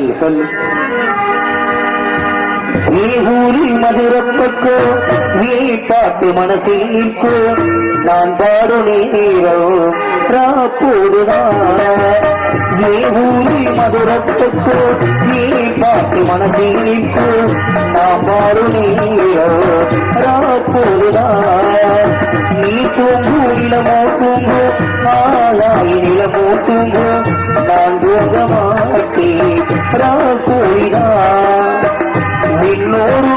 சொல் சொல் நீ ஊரி மதுரப்பக்கோ நீ பாட்டு மனசில் நிற்கோ. நான் பாடு நீரோ ராப்போடுதான் நீ ஊரி மதுரப்பக்கோ நீ பாட்டு மனசில் நிற்கோ நான் பாடும் நீரோ ராப்போடுதான் நீ தூங்கு நிலமோ தூங்கு ஆளாய் நிலமோ தூங்கு நான் தூங்க மாட்டேன் ராப்போடுதான் நின்னோடு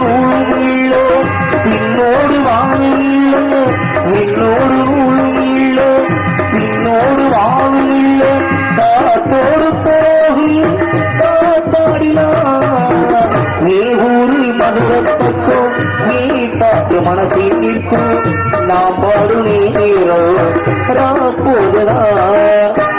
நூலும் இல்ல பின்னோடு வாழும் காத்தோடு காத்தாடினார். நீ ஊரு மதுரப்பக்கம் நீ காத்து மனசில் நிற்கும். நாம் பாடு நீரோ ராப்போதுதான்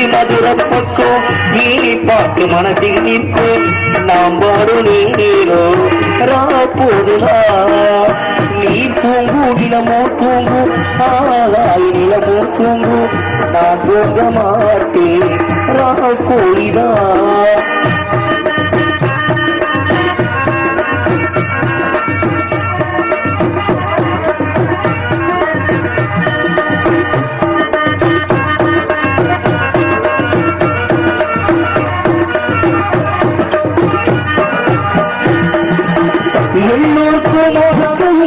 ஊரி மதுர பக்கம் நீ பாட்டு மனசில் நிற்கும் நாம் பாடு நீரோ ராப்போதுதா நீ தூங்கு நிலமோ தூங்கு ஆகாய் நிலமோ தூங்கு நான் தூங்க மாட்டேன் ராக்கோழிதான் எல்லோருக்கும்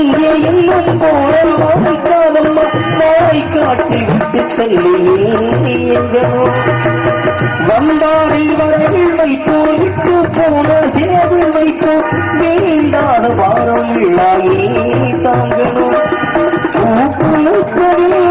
இங்கே இன்னும் போல மாய்க்காலம்மா மாய் காட்சி விட்டு செல்லி எங்கனோ வந்தாரை வரவில் வைத்தோ இட்டு போன சேவில் வைத்தோ வேண்டாத வாரம் இல்லாயே தாங்கனோ பூக்குழுக்கவே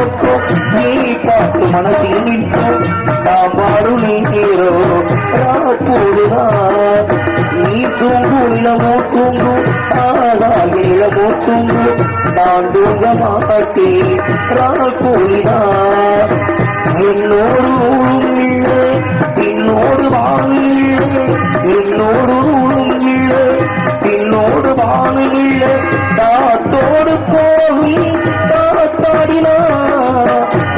மதுர பக்கம் நீ பாட்டு மனசில் நிற்கும் நான் பாடு நீரோ ராப்போடுதான் நீ தூங்கு இளமோ தூங்கு ஆகாய இளமோ தூங்கு நான் தூங்க மாட்டேன் ராப்போடிதான் என்னோடு ஊழும் இல்லை பின்னோடு வாழும் இல்லை என்னோடு ஊழும் இல்லை பின்னோடு வாழும் இல்லை காத்தோடு போகும் காத்தாடினா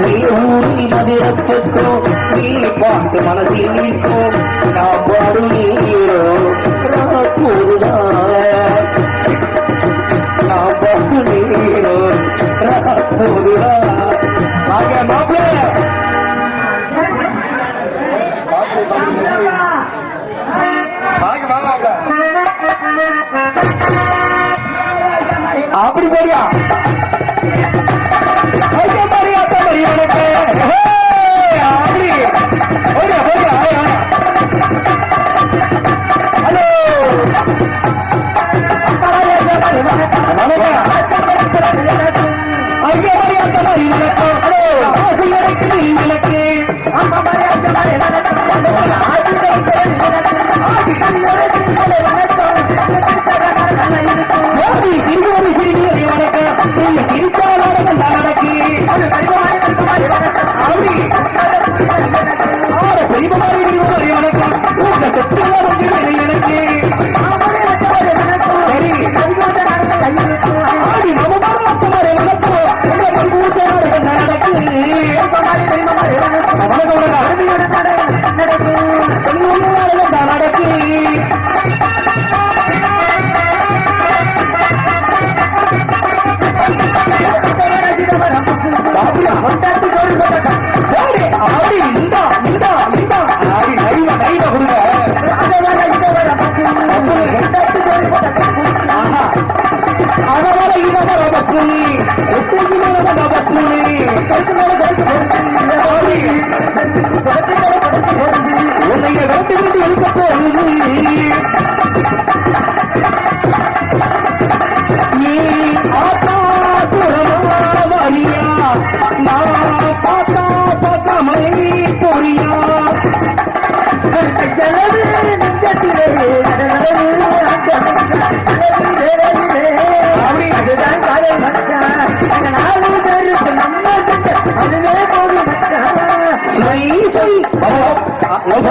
நீ ஊரி மதிரப்பக்கோ நீ பாட்டு மனதில் நிற்கும் நான் அப்படி போறியா? ஆட பெரியமாரி வணக்கம் உங்க சொத்துள்ள வந்து எனக்கு சரி ஆடி நமமான அத்தமாரை வணக்கம்.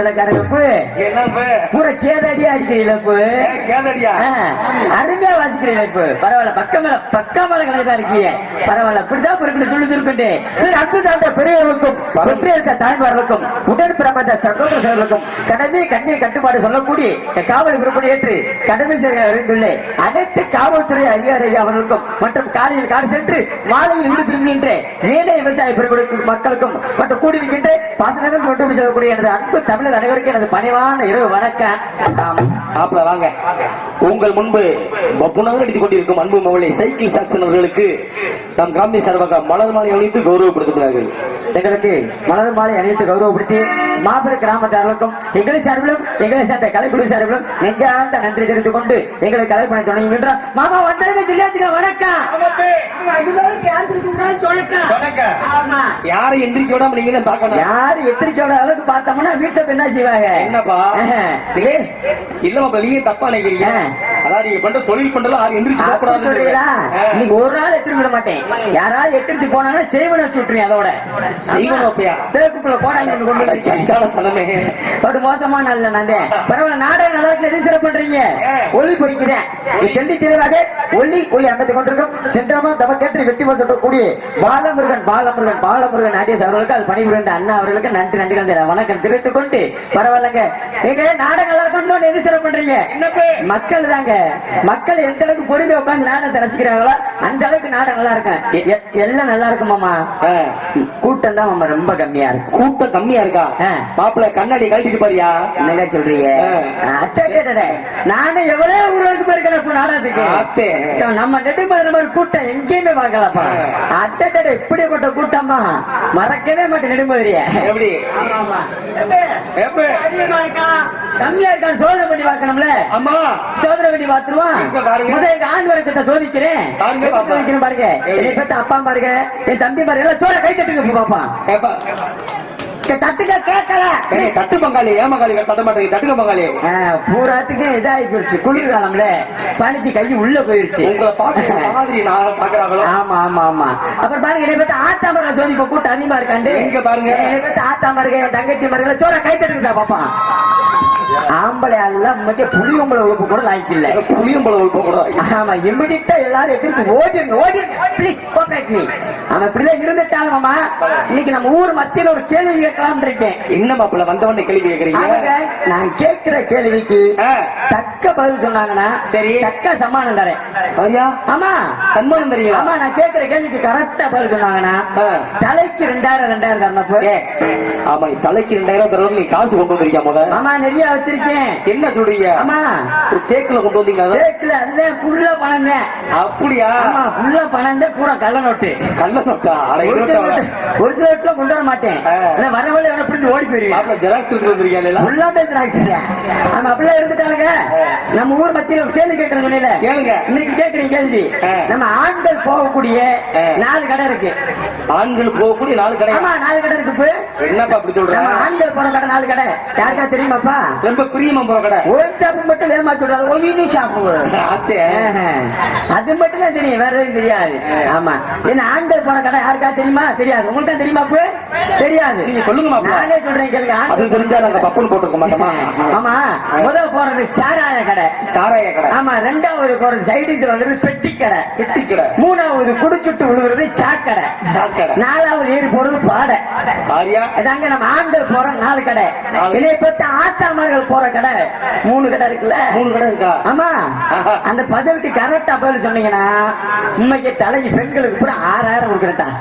எத்தூர் மேலக்காரப்பு பூரா கேதடியா அடிக்கிறீங்களா இப்போ கேதடியா? ஆ, அருமையா வாசிக்கிறீங்க இப்போ பரவாயில்ல பக்கம் மேல பக்கா மேல கணக்கா இருக்கீங்க. பரவாயில்ல இப்படிதான் பொறுப்பு சொல்லி சொல்லிட்டு அன்பு சார்ந்த பெரியவர்களுக்கும் வெற்றி இருக்க தாய்மார்களுக்கும் உடன் பிறந்த சகோதரர்களுக்கும் கடமை கண்ணை கட்டுப்பாடு சொல்லக்கூடிய காவல் விருப்பம் ஏற்று கடமை செய்ய அறிந்துள்ள அனைத்து காவல்துறை அதிகாரி அவர்களுக்கும் மற்றும் காலையில் காடு சென்று மாலையில் வீடு திரும்புகின்ற ஏழை விவசாய பெருமக்களுக்கும் மக்களுக்கும் மற்றும் கூடி நிற்கின்ற பாசனங்கள் கொண்டு செல்லக்கூடிய எனது அன்பு தமிழர் அனைவருக்கும் எனது பணிவான இரவு வணக்கம் ஆம். வாங்க உங்கள் முன்பு புனகம் அடித்துக் கொண்டிருக்கும் அன்பு மகளை சைக்கிள் சாக்சன் அவர்களுக்கு நம் கிராமிய சார்பாக மலர் மாலை அணிந்து கௌரவப்படுத்துகிறார்கள். எங்களுக்கு மலர் மாலை அணிவித்து கௌரவப்படுத்தி மாபெரும் கிராமத்தார்களுக்கும் எங்களை சார்பிலும் எங்களை சார்ந்த கலைக்குழு சார்பிலும் நெஞ்சார்ந்த நன்றி தெரிவித்துக் கொண்டு எங்களை கலைப்பணி தொடங்குகின்ற மாமா வந்தாங்க சொல்லியாச்சுங்க வணக்கம். சொல்லட்டும் ஆமா. யாரை எந்திரிக்க விடாம நீங்க பார்க்கணும். யாரு எத்திரிக்கையோட அளவுக்கு பார்த்தோம்னா வீட்டை என்ன செய்வாங்க. என்னப்பா? இல்ல நீங்க தப்பா நினைக்கிறீங்க. அதாவது நீங்க பண்ற தொழில் பண்றதுல யாரும் எந்திரிச்சு அப்படி போகக்கூடாதுன்னு சொல்றீங்களா? ஆ. நீங்க ஒரு நாள் எடுத்துட்டு விட மாட்டேன். யாராவது எடுத்துட்டு போனாங்கன்னா செய்வன சுட்டுறீங்க அதோட. செய்வனம் அப்பயா? தேக்குக்குள்ள போடாங்க கொண்டு வந்து சண்டால தனமே ஒரு மோசமான நல்ல நாங்க பரவாயில்ல நாடக நாடகத்துல எது சிறப்பு பண்றீங்க? ஒளி பொறிக்கிறேன். ஒளி ஒளி அமைத்து கொண்டிருக்கும். சென்றமா தவ கேட்டு வெற்றி சொல்லக்கூடிய பாலமுருகன் பாலமுருகன் பாலமுருகன் நாட்டியஸ் அவர்களுக்கு அது பணிபுரிந்த அண்ணா அவர்களுக்கு நன்றி நன்றி நன்றி வணக்கம் தெரிவித்துக் கொண்டு பரவாயில்லங்க. எங்க கொண்டு எது சிறப்பு பண்றீங்க? மக்கள் தாங்க மக்கள் எந்த அளவுக்கு பொறுமை உட்கார்ந்து நாடகத்தை ரசிக்கிறாங்களோ அந்த அளவுக்கு நாடகம் நல்லா இருக்கும். எ- எல்லாம் நல்லா இருக்கும் மாமா. ஆ. கூட்டம் தான் மாமா ரொம்ப கம்மியா இருக்கும். கூட்டம் கம்மியா இருக்கா. மாப்பிள்ள கண்ணாடி கழட்டிட்டு பாரியா. என்னங்க சொல்றீங்க? நானும் எவ்வளவு ஊருக்கு போயிருக்கேன் நாடகத்துக்கு. நம்ம நெடுமதுரை மாதிரி கூட்டம் எங்கேயுமே பார்க்கலப்பா. அத்தை கேட்ட இப்படிப்பட்ட கூட்டமா மறக்கவே மாட்டேன் நெடுமதுரைய எப்படி? எப்ப? கம்மியா இருக்கான்னு சோதனை பண்ணி பார்க்கணும்ல. அம்மா சோதனை. முதல்ல எங்க ஆண் வர்க்கத்தை சோதிக்கிறேன். பாருங்க? என்னை பெத்த அப்பா பாருங்க என் தம்பி பாருங்க எல்லாம் சோழ கை தட்டுங்க பாப்பா. தட்டுக்க கேட்கல தட்டு பங்காளி ஏன் பங்காளி தட்ட மாட்டேங்க தட்டுங்க பங்காளி. பூராத்துக்கு இதாகி போயிடுச்சு. குளிர்காலம்ல பனிக்கு கை உள்ள போயிருச்சு உங்களை பார்க்க மாதிரி நான் பாக்குறாங்களோ ஆமா ஆமா ஆமா. அப்புறம் பாருங்க என்னை பத்தி ஆத்தா மருக சொல்லி இப்ப கூட்டம் அதிகமா இருக்காண்டு? எங்க பாருங்க? என்னை பத்தி என் தங்கச்சி மருக சோற கை தட்டுங்க பாப்பா. ஆம்பளை எல்லாம் மட்டும் புளி உங்களை உழுப்பு கூட லாய்க்கு இல்ல புளியும் போல போக கூடாது ஆமா இமிடியா எல்லாரும் எதிர்த்து ப்ளீஸ் கோஆபரேட் மீ அவன் இப்படிதான் இருந்துட்டாலும் மாமா. இன்னைக்கு நம்ம ஊர் மத்தியில ஒரு கேள்வி கேட்கலாம் இருக்கேன். என்ன மாப்பிள்ள கேள்வி கேக்குறீங்க அவங்க நான் கேட்கிற கேள்விக்கு. தக்க பதில் சொன்னாங்கன்னா சரி. தக்க சம்மானம் தரேன். ஐயா. ஆமா. நான் கேட்கிற கேள்விக்கு கரெக்டா பதில் சொன்னாங்கன்னா. தலைக்கு ரெண்டாயிரம் ரெண்டாயிரம் தரணும் ஆமா தலைக்கு ரெண்டாயிரம் நீ காசு கொண்டு வந்திருக்கியா முத? ஆமா நிறைய வச்சிருக்கேன். என்ன சொல்றீங்க? ஆமா. ஒரு கேக்குல கொண்டு வந்தீங்க ஃபுல்லா பணம் அப்படியா? ஆமா ஃபுல்லா பணம் பூரா கள்ள நோட்டு. கள்ள நோட்டா அட ஒரு இருபத்தி சில நோட்டு- ஒரு சில நோட்டுல கொண்டு வர மாட்டேன். வர வழி பிடிச்சி ஓடி போயிருவேன் ஜெராக்ஸ் எடுத்து அப்படிலாம் இருந்துட்டாங்க நம்ம ஊர் மத்தியில கேள்வி கேட்கற சொன்னீங்க கேளுங்க. இன்னைக்கு கேட்கறீங்க கேள்வி. ஆ. நம்ம ஆண்கள் போகக்கூடிய. நாலு கடை இருக்கு. ஆண்கள் போகக்கூடிய நாலு கடை. ஆமா நாலு கடை இருக்கு. என்னப்பா அப்படி சொல்ற? நம்ம ஆண்கள் போற கடை நாலு கடை. யாருக்கா தெரியுமாப்பா? ரொம்ப பிரியமா போற கடை. ஒரு ஷாப்பு மட்டும் ஷாப்பு. அது மட்டும் தான் தெரியும் வேற எதுவும் தெரியாது. ஆமா. என்ன ஆண்கள் போற கடை யாருக்கா தெரியுமா? தெரியாது. உங்களுக்கு தான் தெரியுமா? தெரியாது. நீங்க சொல்லுங்க. நானே சொல்றேன் கேளுங்க. அது தெரிஞ்சா நாங்க பப்புன்னு போட்டுக்க மாட்டோமா? ஆமா. முதல் போறது சாராய கடை. சாராய கடை. ஆமா ரெண்டாவது போறது சைடுக்கு வர்றது பெட்டி கடை. பெட்டி கடை. மூணாவது குடிச்சுட்டு விழுகிறது சாக்கடை சாக்கடை. நாலாவது ஏறி போறது பாடை. இதாங்க நம்ம ஆண்கள் போற நாலு கடை. இதை பத்தி ஆத்தாமர்கள் போற கடை. மூணு கடை இருக்குல்ல? மூணு கடை இருக்கா? ஆமா. அந்த பதிலுக்கு கரெக்டா பதில் சொன்னீங்கன்னா உண்மைக்கு தலைக்கு பெண்களுக்கு கூட ஆறாயிரம் கொடுக்குறேன்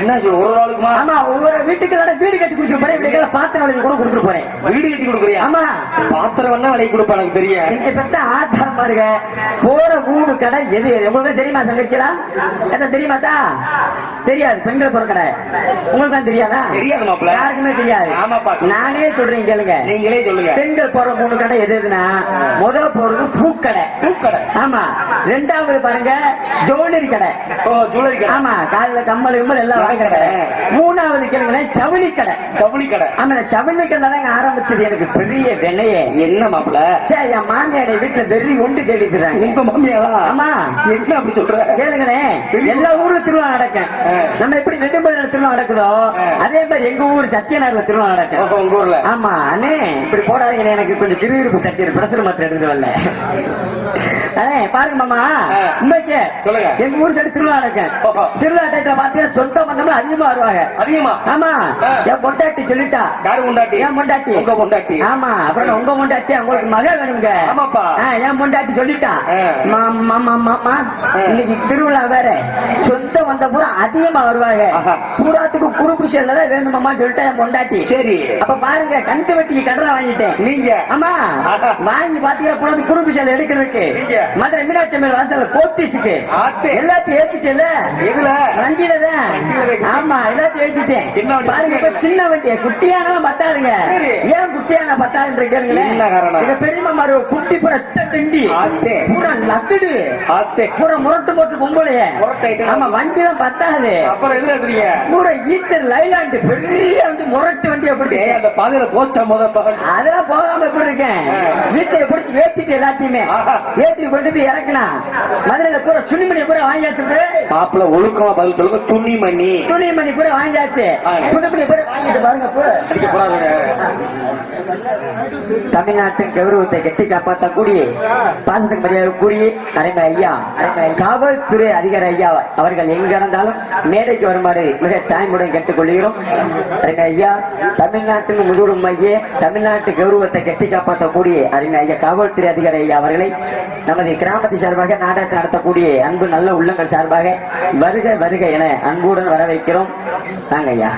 என்ன சொல்ற ஒரு நாளுக்குமா ஆமா ஒவ்வொரு வீட்டுக்கு வீடு கட்டி கொடுக்க போறேன் இப்படி பாத்திரம் வளைச்சு கூட கொடுத்துட்டு போறேன். வீடு கட்டி கொடுக்குறியா? ஆமா. பாத்திரம் வேணா விலைக்கு கொடுப்பா எனக்கு தெரியும். பெத்த ஆதாரம் பாருங்க. போற மூணு கடை எது? உங்களுக்கு தெரியுமா தங்கச்சியா என்ன தெரியுமாத்தா தெரியாது பெண்கள் போற கடை. உங்களுக்கு தான் தெரியாதா? தெரியாது மாப்பிள்ள. யாருக்குமே தெரியாது. ஆமாப்பா. நானே சொல்றேன் கேளுங்க. நீங்களே சொல்லுங்க. பெண்கள் போற மூணு கடை எது எதுனா முதல் போறது பூக்கடை. பூக்கடை. ஆமா. ரெண்டாவது பாருங்க ஜோனரி கடை. ஓ ஜுவல்லரி கடை. ஆமா காலைல கம்மல் கம்மல் எல்லாம் வாங்குற கடை. மூணாவது கேளுங்களேன் ஜவுளி கடை. ஜவுளி கடை. ஆமா ஜவுளி கடை ஆரம்பிச்சது எனக்கு. பெரிய வினையே. என்ன மாப்பிள்ள சரி என் மாமியாரை வீட்டுல வெறி உண்டு தேடிக்கிறாங்க உங்க மாமியாரா ஆமா. என்ன அப்படி சொல்ற? கேளுங்களேன் எல்லா ஊர்ல திருவிழா நடக்கும். நம்ம எப்படி நெடும்பள்ளியில திருவிழா நடக்குதோ. அதே மாதிரி எங்க ஊர் சத்தியநாடுல திருவிழா நடக்கும். உங்க ஊர்ல. ஆமா அண்ணே இப்படி போடாதீங்க எனக்கு கொஞ்சம் கிருகிருப்பு தட்டி பிரசர் மாத்திரம் எடுத்து வரல. பாருங்க மாமா. உண்மைக்கு சொல்லுங்க. எங்க ஊர் சைடு திருவிழா நடக்கும். திருவிழா சொந்த பந்தங்கள் அதிகமா வருவாங்க அதிகமா ஆமா. என் பொண்டாட்டி சொல்லிட்டா. யாரு பொண்டாட்டி? உங்க பொண்டாட்டி. ஆமா. அப்புறம் உங்க பொண்டாட்டி உங்களுக்கு மக வேணுங்க ஆமாப்பா. என் பொண்டாட்டி சொல்லிட்டா. இன்னைக்கு திருவிழா வேற. சொந்த வந்த பூரா அதிகமா வருவாங்க. பூராத்துக்கு குறுப்பு செல்லதான் வேணுமாமா சொல்லிட்டா என் பொண்டாட்டி. சரி. அப்ப பாருங்க கண்டு வெட்டிக்கு கடலை வாங்கிட்டேன். நீங்க. ஆமா. வாங்கி பாத்தீங்கன்னா பூரா குறுப்பு செல்ல எடுக்கிறதுக்கு? மதுரை மீனாட்சி அம்மன் போத்தீஸுக்கு ஆத்தே. எல்லாத்தையும் ஏத்திட்டேல எதுல? வண்டியில தான் ஆமா எல்லாத்தையும்? பாருங்க இப்ப சின்ன. ஏன் குட்டியான மாதிரி குட்டி பூரா திண்டி. பூரா பூரா முரட்டு போட்டு. ஆமா வண்டி தான் பத்தாது பூரா ஈச்சர் லைலாண்டு பெரிய வண்டி முரட்டு வண்டி எப்படி ஏய், அந்த பாதையில போச்சா முத பகல்? அதெல்லாம் போகாம எப்படி இருக்கேன். வீட்டை பிடிச்சி ஏத்திட்டு எல்லாத்தையுமே. ஏத்தி கொண்டு போய் இறக்கலாம். மதுரையில பூரா சுனிமணி பூரா வாங்கியாச்சு மாப்பிள்ள ஒழுக்கமா பதில் சொல்லுங்க துணிமணி. துணிமணி பூரா வாங்கியாச்சு. தமிழ்நாட்டின் கௌரவத்தை கட்டி காப்பாற்றக்கூடிய பாசத்துக்கு மரியாதை கூடிய அரைமை ஐயா காவல்துறை அதிகாரி ஐயா அவர்கள் எங்க இருந்தாலும் மேடைக்கு வருமாறு மிக தாய்முடன் கேட்டுக்கொள்கிறோம். அருமை ஐயா தமிழ்நாட்டின் முதுகும் மைய தமிழ்நாட்டு கௌரவத்தை கட்டி காப்பாற்றக்கூடிய அருமை ஐயா காவல்துறை அதிகாரி ஐயா அவர்களை நமது கிராமத்து சார்பாக நாடகத்தை நடத்தக்கூடிய அன்பு நல்ல உள்ளங்கள் சார்பாக வருக வருக என அன்புடன் வர வைக்கிறோம் நாங்க ஐயா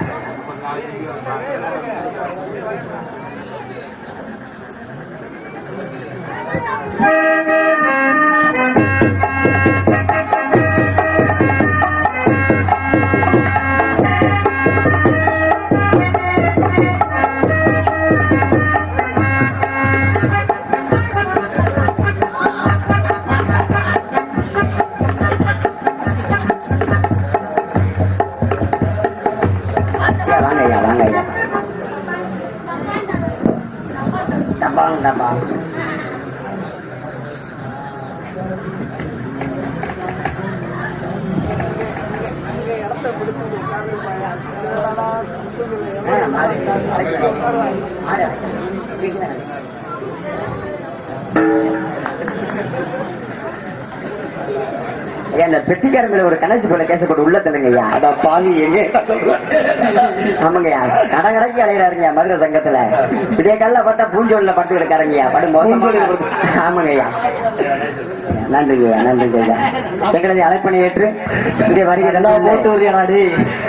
ஆ, மாறி. இந்த பெட்டிக்காரங்களை ஒரு கணேசி போல கேச போட்டு உள்ள தள்ளுங்க ஐயா அட பாவி எங்க? ஆமாங்கய்யா. கடை கடைக்கு அலையிறாருங்கய்யா மதுரை சங்கத்துல. விடிய காலில் பார்த்தா பூஞ்சோல்ல பட்டு கிடக்காருங்கய்யா. படு மோசமா. பூஞ்சோல்ல படுத்து. ஆமாங்கய்யா. நன்றிங்கய்யா நன்றிங்கய்யா எங்களது அழைப்பணி ஏற்று இங்கே வருகை வரியா நாடு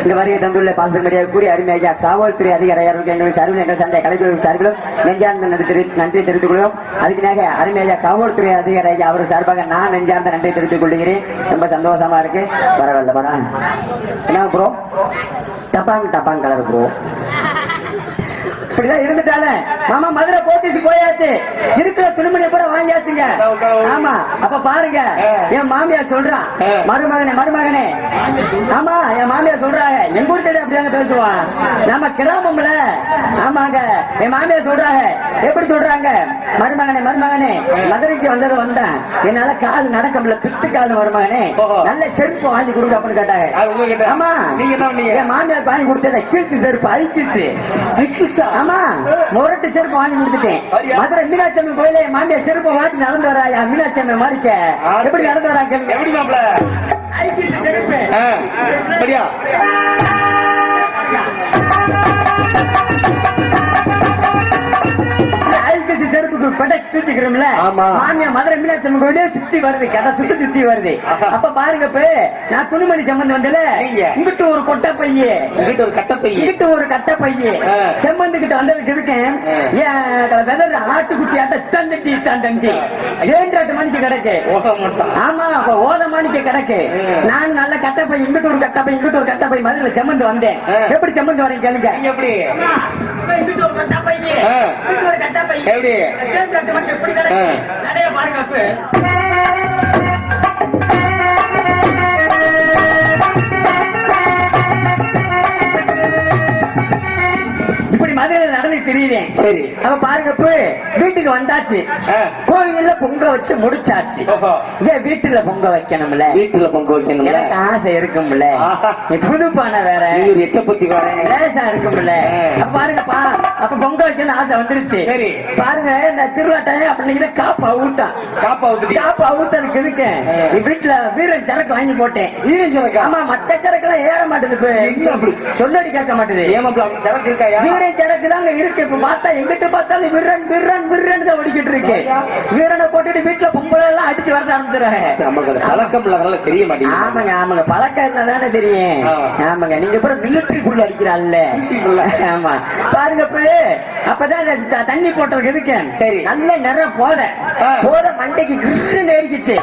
இங்க வருகை தந்துள்ள பாசமரியா கூறி அருமையாக காவல்துறை அதிகாரிகள் எங்கள் சார்பில் எங்கள் சந்தை கலைப்பிரிவு சார்பிலும் நெஞ்சார்ந்த நன்றி தெரி- நன்றி தெரிவித்துக் கொள்கிறோம். அதுக்குனாக அருமையாக காவல்துறை அதிகாரி அவர் சார்பாக நான் நெஞ்சார்ந்த நன்றி தெரிவித்துக் கொள்கிறேன். ரொம்ப சந்தோஷமா இருக்கு. பரவாயில்ல பரவா என்ன ப்ரோ டப்பாங் டப்பாங் கலர் ப்ரோ இப்படிதான் இருந்துட்டால. மாமா மதுரை போட்டிக்கு போயாச்சு. இருக்கிற துணிமணி பூரா வாங்கியாச்சுங்க. ஆமா அப்ப பாருங்க. என் மாமியார் சொல்றான் மருமகனே மருமகனே. ஆமா என் மாமியார் சொல்றாங்க. எங்க ஊர் சைடு அப்படியாங்க பேசுவான் நம்ம கிராமம்ல ஆமாங்க என் மாமியார் சொல்றாங்க எப்படி சொல்றாங்க? மருமகனே மருமகனே மதுரைக்கு வந்தது வந்தேன். என்னால கால் நடக்க முடியல பித்து கால் மருமகனே. நல்ல செருப்பு வாங்கி கொடுங்க அப்படின்னு கேட்டாங்க ஆமா. நீங்க என் மாமியார் வாங்கி கொடுத்தத கீழ்த்து செருப்பு அழிச்சிச்சு. ஆமா. முரட்டு செருப்பு வாங்கி கொடுத்துட்டேன்? மதுரை மீனாட்சி அம்மன் கோயில என் மாமியார் செருப்பு வாங்கி நடந்து வராயா மீனாட்சி அம்மன் மாறிக்க. எப்படி நடந்து வரா கேளுங்க. எப்படி மாப்பிள? அழிச்சிச்சு செருப்பு. hacer செருப்புக்கு பெட்டை சுத்திக்கிறோம்ல? ஆமா. மாமியார் மதுரை மீனாட்சி அம்மன் கோயிலே சுத்தி வருது கதை சுத்தி சுத்தி வருது. அப்ப பாருங்க இப்ப நான் துணிமணி சம்பந்தம் வந்தல. இங்கிட்டு ஒரு கொட்டை பைய உங்ககிட்ட ஒரு கட்டப்பை இங்கிட்டு ஒரு கட்டை பைய ஆ. செம்மந்துகிட்ட வந்ததுக்கு இருக்கேன். வெதர் ஆட்டுக்குட்டி ஆட்ட தண்டட்டி தண்டண்டி ஏன்றாட்டு மணிக்கு கிடக்கு. ஆமா அப்ப ஓத மணிக்கு கிடக்கு. நான் நல்ல கட்டப்பை இங்கிட்டு ஒரு கட்டப்பை இங்கிட்டு ஒரு கட்டப்பை மதுரை செம்மந்து வந்தேன். எப்படி செம்மந்து வரேன் கேளுங்க. எப்படி? இங்கிட்டு. இங்கிட்டு எப்படி? எப்படி பாருங்க அப்ப மதுரையில் நடந்து தெரியுறேன் சரி. அவ பாருங்க இப்ப வீட்டுக்கு வந்தாச்சு. கோவில்ல பொங்க வச்சு முடிச்சாச்சு. ஏன் வீட்டுல பொங்க வைக்கணும்ல. வீட்டுல பொங்க வைக்கணும்ல. எனக்கு ஆசை இருக்கும்ல. புது பானை வேற. எச்சப்பத்தி வரேன் லேசா இருக்கும்ல. அப்ப பாருங்கப்பா அப்ப பொங்க வைக்கணும் ஆசை வந்துருச்சு. சரி. பாருங்க இந்த திருவாட்டம் அப்படின்னு காப்பா ஊட்டான் காப்பா ஊத்துடி காப்பா ஊட்டனுக்கு இருக்கேன் வீட்டுல வீரன் சரக்கு வாங்கி போட்டேன். வீரன் சரக்கா? ஆமா மத்த சரக்கு எல்லாம் ஏற மாட்டேது? சொல்லடி கேட்க மாட்டேது. அப்படி சரக்கு இருக்காயா வீரன் சரக்கு தாங்க இருக்கு. இப்ப பார்த்தா எங்கிட்ட பார்த்தாலும் வீரன் வீரன் வீரன் தான் ஓடிக்கிட்டு இருக்கு. வீரனை போட்டுட்டு வீட்டுல பொம்பளை எல்லாம் அடிச்சு வர அது பழக்கம் இல்ல தெரிய மாட்டேங்குது. ஆமாங்க ஆமாங்க. பழக்கம் இருந்தா தெரியும். ஆமா. ஆமாங்க. நீங்க அப்புறம் மிலிட்டரிக்குள்ள அடிக்கிறாள்ல. ஆமா. பாருங்க இப்ப அப்பதான் தண்ணி போட்டதுக்கு இருக்கேன் சரி. நல்ல நிறம் போத. போத மண்டைக்கு கிருன்னு ஏறிக்கிச்சு.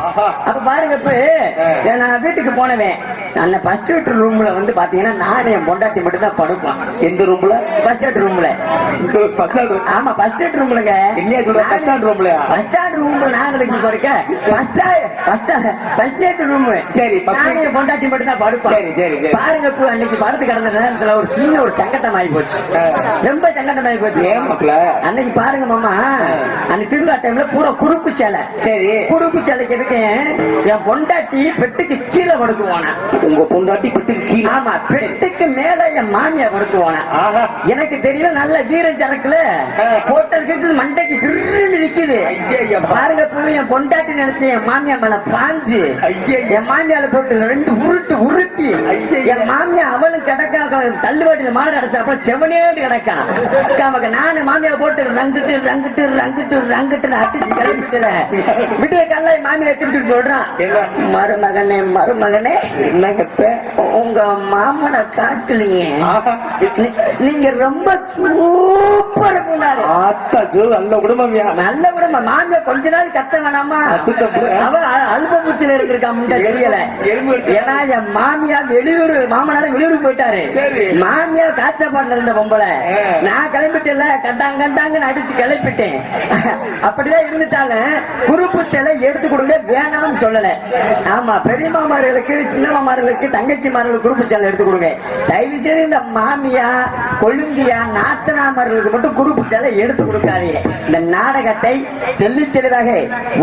அப்ப பாருங்க இப்ப. நான் வீட்டுக்கு போனவன். அந்த ஃபர்ஸ்ட் ரூம்ல வந்து பாத்தீங்கன்னா நானும் என் பொண்டாட்டி மட்டும் தான் படுப்பான். எந்த ரூம்ல ஃபர்ஸ்ட் வீட்டு ரூம்ல ஆமா ஃபர்ஸ்ட் ரூம்லங்க என்னையா சொல்ற ஸ்டாண்ட் ரூம்லயா பஸ் ஸ்டாண்ட் ரூம்ல நான் எதுக்கு போறேன். First first first night room சரி, நானே என் பொண்டாட்டி மட்டும் தான் படுப்பேன் சரி, சரி, சரி. பாருங்க இப்போ அன்னைக்கு படுத்து கிடந்த நேரத்துல ஒரு சின்ன ஒரு ஆகி போச்சு. ரொம்ப சங்கட்டம் ஆகி போச்சு. ஏன் அன்னைக்கு பாருங்க மாமா. அந்த திருவிழா டைம்ல பூரா குறுப்பு சேலை. சரி. குறுப்பு சேலைக்கு எதுக்கு? என் பொண்டாட்டி பெட்டுக்கு கீழே படுக்குவானா உங்க பொண்டாட்டி பட்டுக்கு கீழே? ஆமா பெட்டுக்கு மேல என் மாமியா படுக்குவானா ஆஹா. எனக்கு தெரியல நல்ல வீரன் சரக்குல. போட்டதுக்கு மண்டைக்கு கிருன்னு நிக்குது. ஐயையோ. பாருங்க போய் என் பொண்டாட்டி நினைச்சேன் என் மாமியா மேல பாஞ்சு. என் மாமியால போட்டு ரெண்டு உருட்டு உருட்டி. என் மாமியா அவளும் கிடக்கா தள்ளுவாட்டில மாடு அடைச்சப்ப செவனேடு கிடக்கா. அக்காமக்கு நானு மாமியா போட்டு ரங்கிட்டு ரங்கிட்டு ரங்கிட்டு ரங்கிட்டு அடிச்சு விடிய காலைல என் மாமியா திருச்சி சொல்றான்? மருமகனே மருமகனே உங்க மாமனை காட்டுலீங்க நீங்க ரொம்ப சூப்பர் ஆத்தா ஜோ நல்ல குடும்பம்யா. நல்ல மாமியா கொஞ்ச நாள் கத்த வேணாமா அவ அல்ப இருந்திருக்கா தெரியல. எடுத்து- ஏன்னா என் மாமியா வெளியூர் மாமனார வெளியூர் போயிட்டாரு. மாமியா காய்ச்சப்பாட்டுல இருந்த பொம்பளை. நான் கிளம்பிட்டேன்ல கட்டாங்க கட்டாங்கன்னு அடிச்சு கிளப்பிட்டேன். அப்படிதான் இருந்துட்டாலும் குறுப்பு சிலை எடுத்து கொடுங்க வேணாம்னு சொல்லல. ஆமா பெரிய மாமார்களுக்கு சின்ன மாமார்களுக்கு தங்கச்சி மார்களுக்கு குறுப்பு சேலை எடுத்து கொடுங்க. தயவு செய்து இந்த மாமியா கொழுந்தியா நாத்தனாமர்களுக்கு மட்டும் குறிப்பிட்டால எடுத்து கொடுக்காதீங்க. இந்த நாடகத்தை தெள்ளி தெளிவாக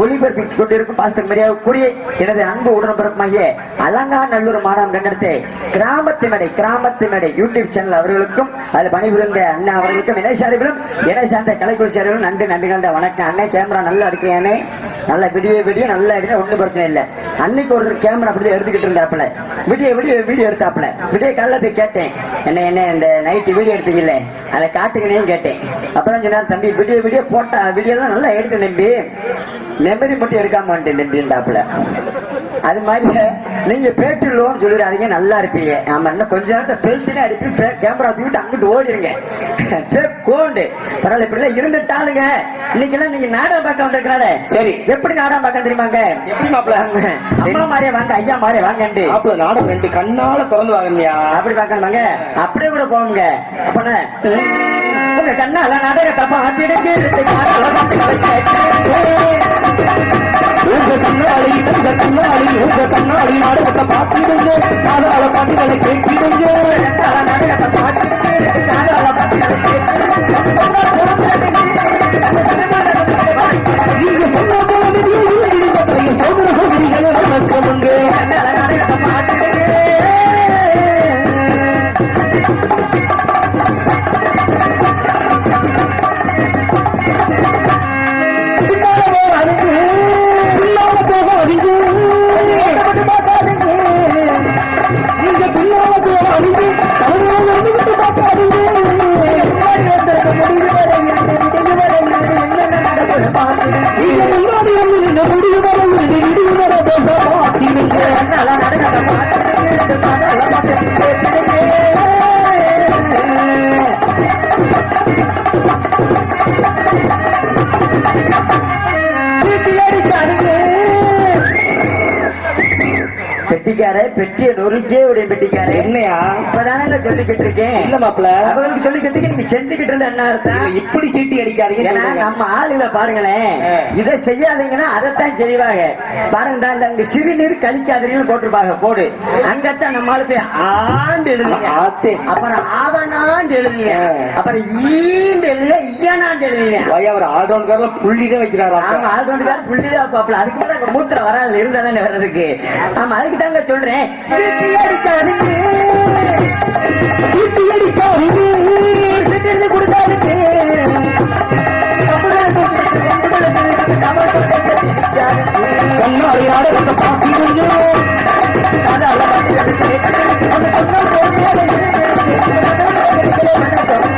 ஒளிபரப்பிக் கொண்டிருக்கும் பாஸ்டர் மரியாதைக்குரிய எனது அன்பு உடனபிறப்புமாகிய அலங்கா நல்லூர் மாநாடு கண்டெடுத்து கிராமத்து மேடை கிராமத்து மேடை யூடியூப் சேனல் அவர்களுக்கும் அது பணிபுரிந்த அண்ணா அவர்களுக்கும் இணைசாரிகளும் இணை சார்ந்த கலைக்குறிச்சாரிகளும் நன்றி நன்றி கலந்த வணக்கம். அண்ணே கேமரா நல்லா இருக்கிறேனே நல்ல விடிய விடிய நல்லா இருக்கு ஒன்றும் பிரச்சனை இல்ல. அன்னைக்கு ஒருத்தர் கேமரா அப்படி எடுத்துக்கிட்டு இருந்தாப்புல. விடிய விடிய வீடியோ எடுத்தாப்புல. விடிய காலைல போய் கேட்டேன். என்ன என்ன இந்த நைட்டு வீடியோ எடுத்தீங்கல்ல? அதை காட்டுங்கன்னு கேட்டேன். அப்பதான் சொன்னார் தம்பி விடிய விடிய போட்டா வீடியோ எல்லாம் நல்லா எடுத்து நம்பி. மெமரி மட்டும் எடுக்காம வந்துட்டேன் நம்பிண்டாப்புல அது மாதிரி நீங்க பேட்டுலோன்னு சொல்லிடாதீங்க நல்லா இருப்பீங்க. ஆமா இன்னும் கொஞ்ச நேரத்தை பேசினே அடிப்பி கேமரா தூக்கிட்டு அங்கிட்டு ஓடிடுங்க கோண்டு பரவாயில்ல இப்படி எல்லாம் இருந்துட்டாளுங்க இன்னைக்கு எல்லாம் நீங்க நாடகம் பார்க்க வந்திருக்கிறாரு சரி. எப்படி நாடகம் பார்க்க தெரியுமாங்க எப்படி மாப்பிள? அம்மா மாதிரியே வாங்க ஐயா மாதிரியே வாங்கண்டு மாப்பிள நாடகம் ரெண்டு கண்ணால திறந்து வாங்கம்யா அப்படி பார்க்கணுமாங்க? அப்படியே கூட போவாங்க அப்பன உங்க கண்ணால நாடகத்தை பார்த்துடுங்க உங்க கண்ணாடி உங்க கண்ணாடி உங்க கண்ணாடி நாடகத்தை பார்த்திடுங்க. காதால பாட்டுகளை கேட்டிடுங்க நாடகத்தை பார்த்துட்டு करिए பெட்டிக்கார பெட்டிய நொறுக்கே உடைய பெட்டிக்கார. என்னையா? இப்பதானே சொல்லிக்கிட்டு இருக்கேன். இல்ல மாப்பிள. அவங்களுக்கு சொல்லிக்கிட்டு நீங்க செஞ்சுக்கிட்டு இருந்த என்ன அர்த்தம்? இப்படி சீட்டி அடிக்காதீங்க ஏன்னா நம்ம ஆளுகளை பாருங்களேன். இதை செய்யாதீங்கன்னா அதைத்தான் செய்வாங்க. பாருங்க இந்த அங்க சிறுநீர் கழிக்காதீங்கன்னு போட்டிருப்பாங்க. போடு. அங்கத்தான் நம்ம ஆளு போய் ஆண்டு எழுதுங்க. அப்புறம் ஆவனாண்டு எழுதுங்க. அப்புறம் ஈண்டு ஈயனாண்டு எழுதுங்க ஐயா அவர் ஆல்ரவுண்ட் கார்ல புள்ளி தான் வைக்கிறாரா ஆமா வந்து புள்ளிதான் பாப்பல அதுக்கு மேல அங்க மூத்திரம் வராது இருந்தா தானே வர்றதுக்கு. ஆமா அதுக்கு தாங்க சொல்றேன். பார்த்திருங்க Thank you.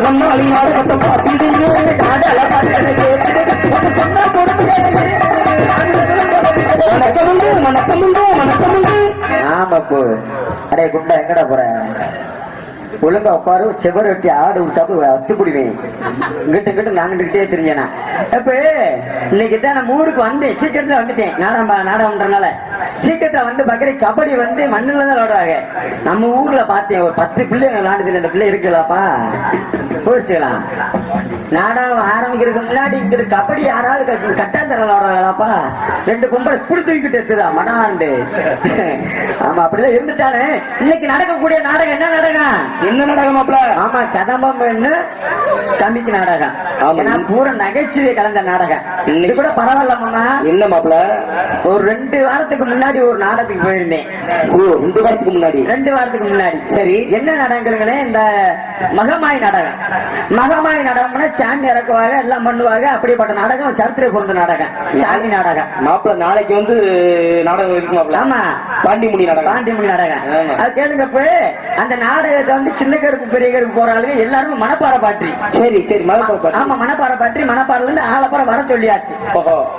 உங்க கண்ணாடி நாடகத்தை பார்த்திடுங்க வணக்கம் உண்டு வணக்கம் உண்டு வணக்கம் உண்டு ஆமா போ. அடே குண்டா எங்கடா போற? ஒழுங்கா உட்காரு செவர் வெட்டி ஆடு சாப்பிட்டு அத்து பிடிவேன் இங்கிட்டு இங்கிட்டு நாங்கிட்டே தெரிஞ்சேனா. அப்ப இன்னைக்கு தான் நம்ம ஊருக்கு வந்தேன். சீக்கிரத்துல வந்துட்டேன். நாடகம் நாடகம்ன்றனால. சீக்கிரத்துல வந்து பக்கரி கபடி வந்து மண்ணில் தான் விளையாடுவாங்க நம்ம ஊர்ல பார்த்தேன் ஒரு பத்து பிள்ளைங்க விளையாடுது இந்த பிள்ளை இருக்குல்லப்பா. போயிடுச்சுக்கலாம் நாடகம் ஆரம்பிக்கிறதுக்கு முன்னாடி இங்க கபடி யாராவது க- கட்டாந்தர விளையாடுறாங்களாப்பா ரெண்டு கும்பலை புடி தூக்கிட்டு இருக்குதா மனாண்டு ஆமா அப்படிதான் இருந்துட்டானே. இன்னைக்கு நடக்கக்கூடிய நாடகம் என்ன நாடகம் என்ன நாடகம் மாப்பிள? ஆமா கதம்பம் தம்பிக்கு நாடகம். ஏன்னா பூரா நகைச்சுவை கலந்த நாடகம். இன்னைக்கு- கூட பரவாயில்லம்மா என்ன மாப்பிள? ஒரு ரெண்டு வாரத்துக்கு முன்னாடி ஒரு நாடகத்துக்கு போயிருந்தேன். ரெண்டு வாரத்துக்கு முன்னாடி? ரெண்டு வாரத்துக்கு முன்னாடி. சரி. என்ன நாடகங்களே இந்த மகமாய் நாடகம். மகமாய் நாடகம்னா சாமி இறக்குவாங்க எல்லாம் பண்ணுவாங்க. அப்படிப்பட்ட நாடகம் சரித்திர பொருந்த நாடகம். சாமி நாடகம். மாப்பிள நாளைக்கு வந்து நாடகம் இருக்கு ஆமா. பாண்டிமுனி நாடகம். பாண்டிமணி நாடகம். அது கேளுங்க இப்ப அந்த நாடகத்தை வந்து சின்ன கருப்பு பெரிய கருப்பு போற ஆளுங்க எல்லாரும் மனப்பாறை பாட்டி. சரி சரி மலப்பா ஆமா மனப்பாறை பாட்டி மனப்பாறைல இருந்து ஆலப்பாறை வர சொல்லியாச்சு.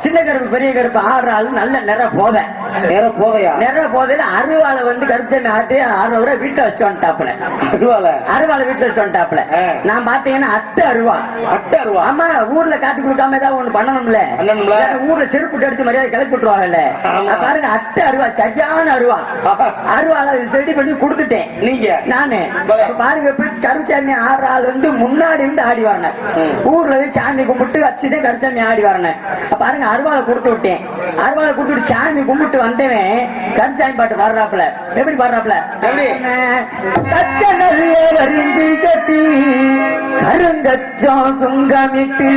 சின்ன கருப்பு பெரிய கருப்பு ஆடுற ஆளு நல்ல நிற போதை. நேரம் போகையா நிற போதையில அருவாளை வந்து கருப்பசாமி ஆட்டி அறுபது ரூபாய் வீட்டுல வச்சுட்டு வந்துட்டாப்புல. அருவால அருவாளை வீட்டுல வச்சுட்டு வந்துட்டாப்புல. நான் பாத்தீங்கன்னா அத்தை அருவா. அட்டை அருவா ஆமா ஊர்ல காட்டி கொடுக்காம ஏதாவது ஒண்ணு பண்ணணும்ல? ஊர்ல செருப்பு அடிச்சு மரியாதை கிளப்பி விட்டுருவாங்கல்ல? பாருங்க அத்தை அருவா சரியான அருவா. அருவால ரெடி பண்ணி கொடுத்துட்டேன். நீங்க? நானு. பாருங்க கருச்சாமி ஆடுற ஆள் வந்து முன்னாடி இருந்து ஆடி வரணும். ஊர்ல இருந்து சாமி கும்பிட்டு வச்சுதான் கருச்சாமி ஆடி வரணும் பாருங்க அருவாளை கொடுத்து விட்டேன். அருவாளை கொடுத்துட்டு சாமி கும்பிட்டு வந்தவன் கருச்சாமி பாட்டு பாடுறாப்புல. எப்படி கட்டி கருங்கச்சம் சுங்கமிட்டு